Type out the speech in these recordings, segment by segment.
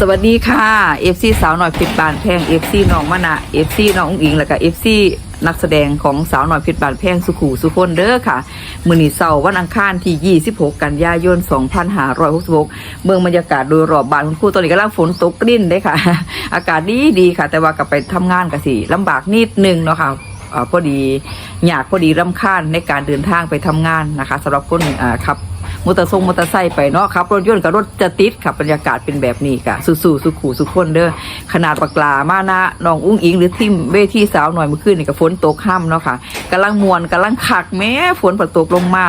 สวัสดีค่ะ FC สาวหน่อยเพชรบานแพง FC น้องมะนะ FC น้องอุ้งอิงแล้วก็ FC นักแสดงของสาวหน่อยเพชรบานแพงสุขูสุคนเด้อค่ะ มือนีเสาร์วันอังคารที่ 26 กันยายน 2566 เมืองบรรยากาศโดยรอบบานคุณครูตอนนี้กำลังฝนตกกลิ้นเด้ค่ะ อากาศดีดีค่ะ แต่ว่ากลับไปทำงานกันสิลำบากนิดนึงเนาะค่ะอ่าพอดีอยากพอดีรำคาญในการเดินทางไปทำงานนะคะสำหรับคนอ่าขับ มอเตอร์ทรงมอเตอร์ไซค์ไปเนาะครับรถยนต์กับรถจะติดค่ะบรรยากาศเป็นแบบนี้กะสู้ๆสุขูสุขคนเด้อขนาดปากลามานะน้องอุ้งอิงหรือทีมเวทีสาวหน่อยเมื่อคืนนี่กับฝนตกห้ำเนาะค่ะกำลังมวนกำลังคักแม้ฝนฝนตกลงมา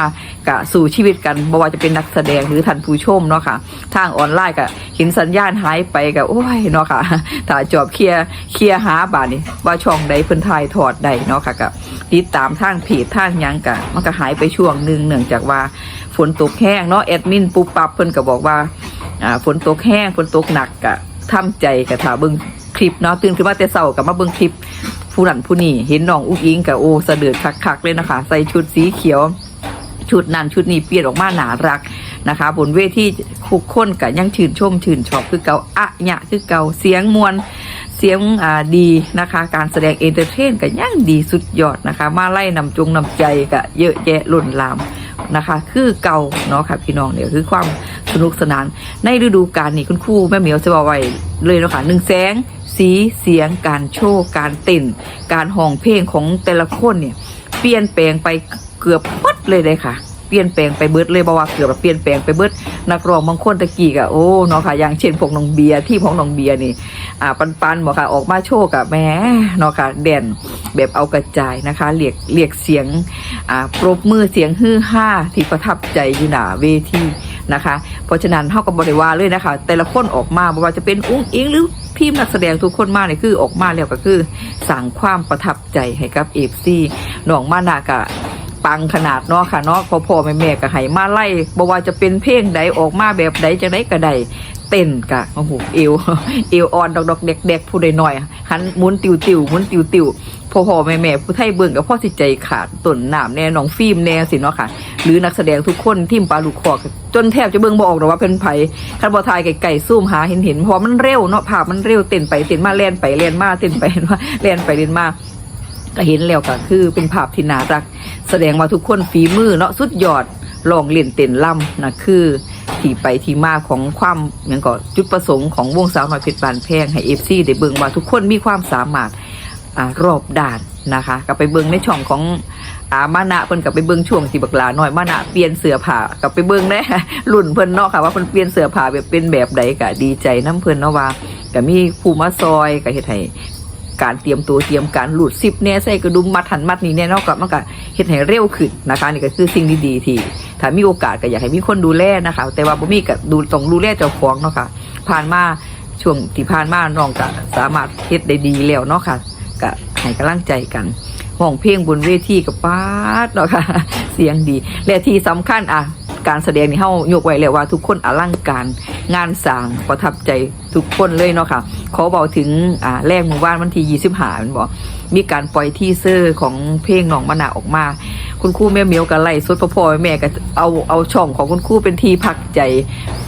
กะสู่ชีวิตกันบ่ว่าจะเป็นนักแสดงหรือท่านผู้ชมเนาะค่ะทางออนไลน์กะเห็นสัญญาณหายไปกะโอ้ยเนาะค่ะถ้าจอบเคลียเคลียหาบานี่ว่าช่องใดเพิ่นทายถอดใดเนาะค่ะกะติดตามทางเพจทางยังกะมันก็หายไปช่วงหนึ่งเนื่องจากว่า ฝนตกแห้งเนาะแอดมินปุปับเพิ่นก็บอกว่าอ่าฝนตกแห้งฝนตกหนักกะทำใจกะถ้าเบิ่งคลิปเนาะตื่นขึ้นมาแต่เช้ากับมาเบิ่งคลิปผู้นั้นผู้นี้เห็นน้องอุ้งอิงกะโอ้สะเดือดคักๆเลยนะคะ ใส่ชุดสีเขียว ชุดนั้นชุดนี้เปลี่ยนออกมาหนารักนะคะ บนเวทีคุกคนกับยังชื่นชมชื่นชอบคือเก่าอะยะคือเก่าเสียงมวลเสียงดีนะคะ การแสดงเอนเตอร์เทนกับยังดีสุดยอดนะคะ มาไล่นำจงนำใจกับเยอะแยะล้นลาม นะคะ คือเก่าเนาะค่ะพี่น้องเนี่ยคือความสนุกสนาน ในฤดูกาลนี้คุณครูแม่เหมียวจะบอกไว้เลยเนาะค่ะหนึ่งแสง สีเสียง การโชว์การเต้นการห้องเพลงของแต่ละคนเนี่ยเปลี่ยนแปลงไปเกือบหมดเลยเลยค่ะเปลี่ยนแปลงไปเบิดเลยบอกว่าเกือบเปลี่ยนแปลงไปเบิดนักร้องบางคนตะกี้กะโอ้เนาะค่ะอย่างเช่นพวกน้องเบียร์ที่ของน้องเบียร์นี่อ่าปันปันบอกค่ะออกมาโชว์กับแหม่เนาะค่ะเด่น แบบเอากระจายนะคะเรียกเรียกเสียงอ่าปรบมือเสียงฮือฮ่าที่ประทับใจอยู่หนาเวทีนะคะ เพราะฉะนั้นเท่ากับบริวารเลยนะคะ แต่ละคนออกมาบ่ว่าจะเป็นอุ้งอิงหรือทีมนักแสดงทุกคนมาเนี่ยคือออกมาแล้วก็คือสั่งความประทับใจให้กับเอฟซีหนองมานากะ ปังขนาดเนาะค่ะเนาะพอพ่อแม่แม่ก็ให้มาไล่บ่ว่าจะเป็นเพลงใดออกมาแบบใดจะได้ก็ได้เต้นกะโอ้โหเอวเอวอ่อนดอกดอกเด็กเด็กผู้ใดหน่อยหันมุนติวติวมุนติวติวพ่อพ่อแม่แม่ผู้ไทยเบิ่งกับพ่อสิใจขาดต้นหน้ำแน่น้องฟิล์มแน่สิเนาะค่ะ หรือนักแสดงทุกคนทีมปลาลูกคอกจนแทบจะเบิ่งบ่ออกหรอกว่าเป็นไผคันบ่ทายไก่ๆซูมหาเห็นเห็นพราะมันเร็วเนาะภาพมันเร็วเต้นไปเต้นมาแล่นไปแล่นมาเต้นไปเล่นมาแล่นไปเล่นมา ก็เห็นแล้วก็คือเป็นภาพที่น่ารัก แสดงว่าทุกคนฝีมือเนาะสุดยอดลองเล่นเต้นล่ำนะคือที่ไปที่มาของความอย่างก็จุดประสงค์ของวงสาวน้อยเพชรบานแพงให้เอฟซีได้เบิ่งว่าทุกคนมีความสามารถอรอบด้านนะคะก็ไปเบิ่งในช่องของอามานะเพิ่นกับไปเบิ่งช่วงที่บักลาหน้อยมานะเปลี่ยนเสื้อผ้ากับไปเบิ่งได้รุ่นเพิ่นเนาะค่ะว่าเพิ่นเปลี่ยนเสื้อผ้าแบบเป็นแบบใดก็ดีใจน้ำเพิ่นเนาะว่าก็มีผู้มาซอยก็เฮ็ดให้ การเตรียมตัวเตรียมการหลุดซิปเนี่ยใส่กระดุมมัดหันมัดนี่เนี่ยเนอกจากมันก็เฮ็ดให้เร็วขึ้นนะคะนี่ก็คือสิ่งดีๆที่ถ้ามีโอกาสก็อยากให้มีคนดูแลนะคะ แต่ว่าบ่มีก็ดูต้องดูแลเจ้าของเนาะค่ะผ่านมาช่วงที่ผ่านมาน้องก็สามารถเฮ็ดได้ดีแล้วเนาะค่ะก็ให้กำลังใจกันห้องเพลงบนเวทีกับป้าดเนาะค่ะ เสียงดี และที่สำคัญอะ การแสดงนี่เฮายกไว้แล้วว่า ทุกคนอลังการงานสร้างประทับใจทุกคนเลยเนาะค่ะขอบอกถึงอ่าแรกหมู่บ้านวันที่25มันบอกมีการปล่อยที่เซอร์ของเพลงหนองมะนาวออกมา คุณครูแม่เมียวกันไล่สุดพ่อพ่อแม่ก็เอาเอาช่องของคุณครูเป็นที่พักใจ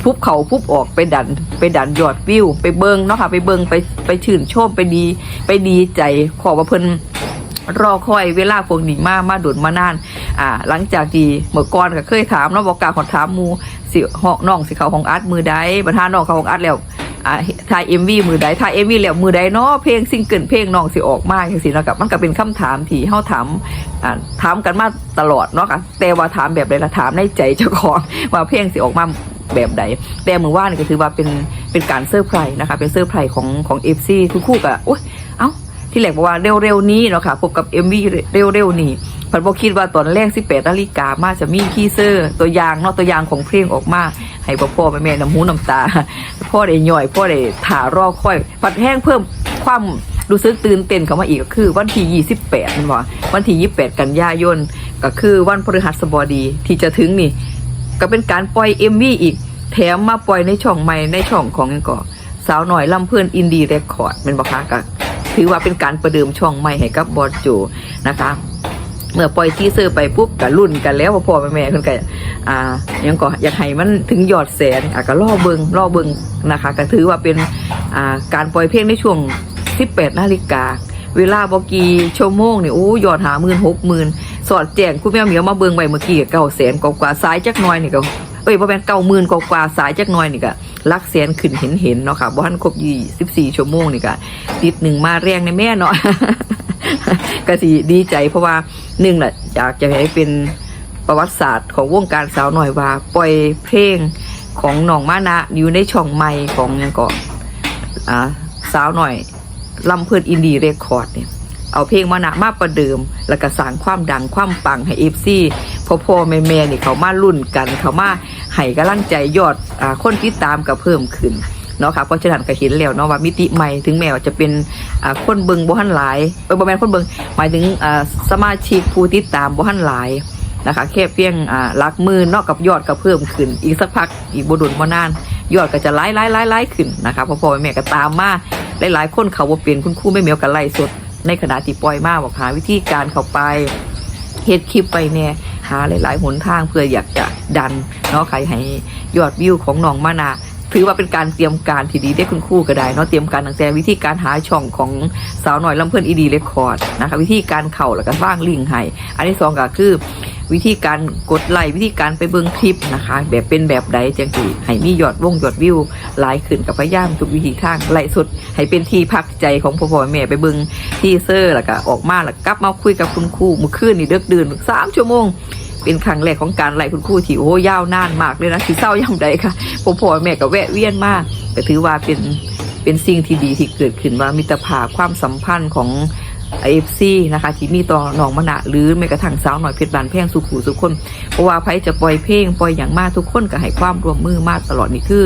พุบเขาพุบออกไปดัน ไปดันยอดวิว ไปเบิงเนาะค่ะไปเบิงไปไปชื่นชมไปดี ไปดีใจขอว่าเพิ่น รอคอยเวลาพวกนี้มามาดุนมานาน อ่า หลังจากที่เมื่อก่อนก็เคยถามเนาะบอกกาขอถามมูสิห้องน้องสิเขาของอาร์ตมือใดบัทาน้องเขาของอาร์ตแล้วอ่าถ่ายเอ็มวีมือใดถ่ายเอ็มวีแล้วมือใดเนาะเพลงซิงเกิลเพลงน้องสิออกมาจังซี่เนาะกับมันก็เป็นคำถามที่เฮาถามอ่าถามกันมาตลอดเนาะค่ะแต่ว่าถามแบบใดละถามในใจเจ้าของว่าเพลงสิออกมาแบบใดแต่มือว่านี่ก็ถือว่าเป็นเป็นการเซอร์ไพรส์นะคะเป็นเซอร์ไพรส์ของของเอฟซีทุกคู่ก็อุ้ยเอ้า ที่แหลกบอกว่าเร็วๆนี้เนาะค่ะพบกับ MV เร็วๆนี้พันบอกคิดว่าตอนแรก18นาฬิกามาจะมีคีเซอร์ตัวอย่างเนาะตัวอย่างของเพลงออกมา ให้พ่อพ่อแม่แม่น้ำหูน้ำตา พ่อได้ย่อยพ่อได้ถ่ารอคอยปัดแห้งเพิ่มความรู้สึกตื่นเต้นเข้ามาอีกก็คือวันที่ 28มันว่าวันที่ 28 กันยายน ก็คือวันพฤหัสบดีที่จะถึงนี่ ก็เป็นการปล่อย MV อีก แถมมาปล่อยในช่องใหม่ในช่องของยังก่อสาวหน่อยลำเพื่อนอินดีเรคคอร์ดเป็นบอกคะก็ ถือว่าเป็นการประเดิมช่องใหม่ให้กับบอสโจนะคะเมื่อปล่อยทีเซอร์ไปปุ๊บก็รุ่นกันแล้วพ่อๆแม่ๆเพิ่นก็อ่ายังก็อยากให้มันถึงยอดแสนอะก็รอเบิงรอเบิงนะคะก็ถือว่าเป็นอ่าการปล่อยเพลงในช่วง 18นาฬิกาเวลาบกีชั่วโมงนี่โอ้ยอดหาหมื่นหกหมื่นสอดแจ้งคุณแม่เหมียวมาเบิงไวเมื่อกี้เก้าแสนกว่าสายจักหน้อยนี่ก็ เอ้ยบ่แม่นเก้าหมื่นกว่าสายจักหน้อยนี่ก็ลักแสนขึ้นเห็นเห็นเนาะค่ะบ่ทันครบ24ชั่วโมงนี่ก็ติดหนึ่งมาแรงในแม่เนาะก็สิดีใจเพราะว่าหนึ่งแหละอยากจะให้เป็นประวัติศาสตร์ของวงการสาวหน่อยว่า ปล่อยเพลงของน้องมานะอยู่ในช่องใหม่ของยังก่อนอ่าสาวหน่อยลำเพื่อนอินดีเรคคอร์ดเนี่ย เอาเพลงมานะมาประเดิม แล้วก็สร้างความดังความปังให้เอฟซีพ่อพ่อแม่แม่นี่เขามารุ่นกัน เขามาให้กำลังใจยอดอาคนที่ตามก็เพิ่มขึ้นเนาะค่ะเพราะฉะนั้นก็เห็นแล้วเนาะว่ามิติใหม่ถึงแม้ว่าจะเป็นอ่าคนเบิงบ่ทันหลายเออบ่แม่นคนเบิงหมายถึงอ่าสมาชิกผู้ติดตามบ่ทันหลายนะคะแค่เพียงอ่าหลักมื่นเนาะกับยอดก็เพิ่มขึ้น อีกสักพักอีกบ่ดุลบ่นาน ยอดก็จะไล่ไล่ไล่ไล่ขึ้นนะคะพ่อพ่อแม่แม่ก็ตามมาหลายๆคนเขาบ่เป็นคุณครูแม่เหมียวก็ไล่สด ในขณะที่ปล่อยมาบอกหาวิธีการเข้าไปเฮ็ดคลิปไปเนี่ยหาหลายๆหนทางเพื่ออยากจะดันเนาะใครให้ยอดวิวของน้องมานาถือว่าเป็นการเตรียมการที่ดีได้คุณครู่ก็ได้เนาะเตรียมการตั้งแต่วิธีการหาช่องของสาวหน่อยลำเพื่อนอีดีเรคคอร์ดนะคะวิธีการเข่าแล้วก็สร้างลิงให้อันที่สองก็คือ วิธีการกดไลค์วิธีการไปเบิ่งคลิปนะคะ แบบเป็นแบบใดจังสีให้มียอดวงยอดวิวหลายขึ้นกับพยายามทุกวิธีทางไล่สุด ให้เป็นที่พักใจของพ่อพ่อแม่ไปเบิ่งที่เซอร์แล้วก็ออกมาแล้วกลับมาคุยกับคุณครูเมื่อคืนนี่เดึกดื่นสามชั่วโมงเป็นครั้งแรกของการไล่คุณครูที่โอ้ยาวนานมากเลยนะที่เศร้าย่ำใดค่ะพ่อพ่อแม่ก็แวะเวียนมากแต่ถือว่าเป็นเป็นสิ่งที่ดีที่เกิดขึ้นว่ามิตรภาพความสัมพันธ์ของ เอฟซีนะคะที่มีต่อหนองมะนาหรือแม้กระทั่งสาวหน่อยเพชรบานแพงสุขูสุขคนเพราะว่าไพจะปล่อยเพลงปล่อยอย่างมากทุกคนก็ให้ความร่วมมือมากตลอดนี่คือ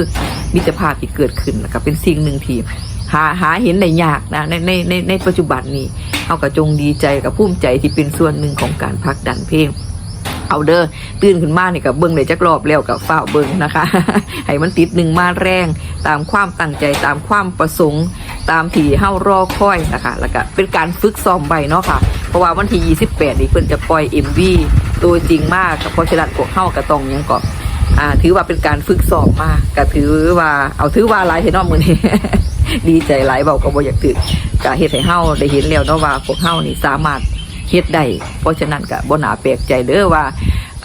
มิตรภาพที่เกิดขึ้นแล้วก็เป็นสิ่งหนึ่งที่หาหาเห็นได้ยากนะในในในในปัจจุบันนี้เอากระจงดีใจกับภูมิใจที่เป็นส่วนหนึ่งของการพักดันเพลง เอาเด้อตื่นขึ้นมาเนี่ยกับเบิ้งได้จักรอบแล้วกับฝ้าวเบิ้งนะคะให้มันติดหนึ่งมาแรงตามความตั้งใจตามความประสงค์ตามที่เฮารอคอยนะคะ แล้วก็เป็นการฝึกซ้อมใบเนาะค่ะ เพราะว่าวันที่ 28 นี่เพิ่นจะปล่อย MV ตัวจริงมากกับเพราะฉะนั้นพวกเฮาก็ต้องยังก็อ่าถือว่าเป็นการฝึกซ้อมมากก็ถือว่าเอาถือว่าหลายเทนอมมือนี้ดีใจหลายเบาก็บ่อยากถือก็เฮ็ดให้เฮาได้เห็นแล้วเนาะว่าพวกเฮานี่สามารถ เฮ็ดได้เพราะฉะนั้นก็บ่น่าแปลกใจเด้อว่า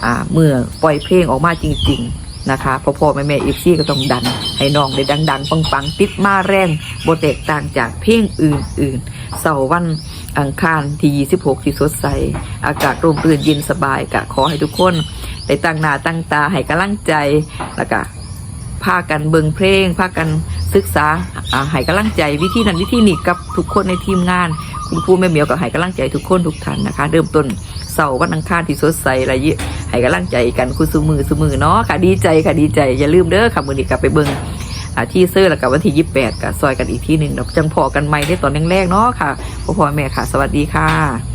อ่าเมื่อปล่อยเพลงออกมาจริง ๆนะคะพ่อพ่อแม่แม่เอฟซีก็ต้องดัน ให้น้องได้ดัง ๆ ปังๆ ติดมาแรงบ่แตกต่างจากเพลงอื่นๆ เสาร์วันอังคารที่ 26 ที่สดใส อากาศร่มรื่นเย็นสบายก็ขอให้ทุกคนได้ตั้งหน้าตั้งตาให้กำลังใจแล้วก็พากันเบิงเพลงพากันศึกษาอ่าให้กำลังใจวิธีนั้นวิธีนี้กับทุกคนในทีมงาน คุณครูแม่เหมียวกับไห้กำลังใจทุกคนทุกท่านนะคะ เริ่มต้นเสาร์วันอังคารที่สดใสอะไรเยอะไห้กำลังใจกันคุณสุมือสุมือเนาะค่ะดีใจค่ะดีใจอย่าลืมเด้อค่ะมือนี้กลับไปเบิงที่เซอร์แล้วกับวันที่ยี่แปดกับซอยกันอีกที่หนึ่งเราจังพอกันใหม่ได้ตอนแรกๆเนาะค่ะพ่อพ่อแม่ค่ะ สวัสดีค่ะ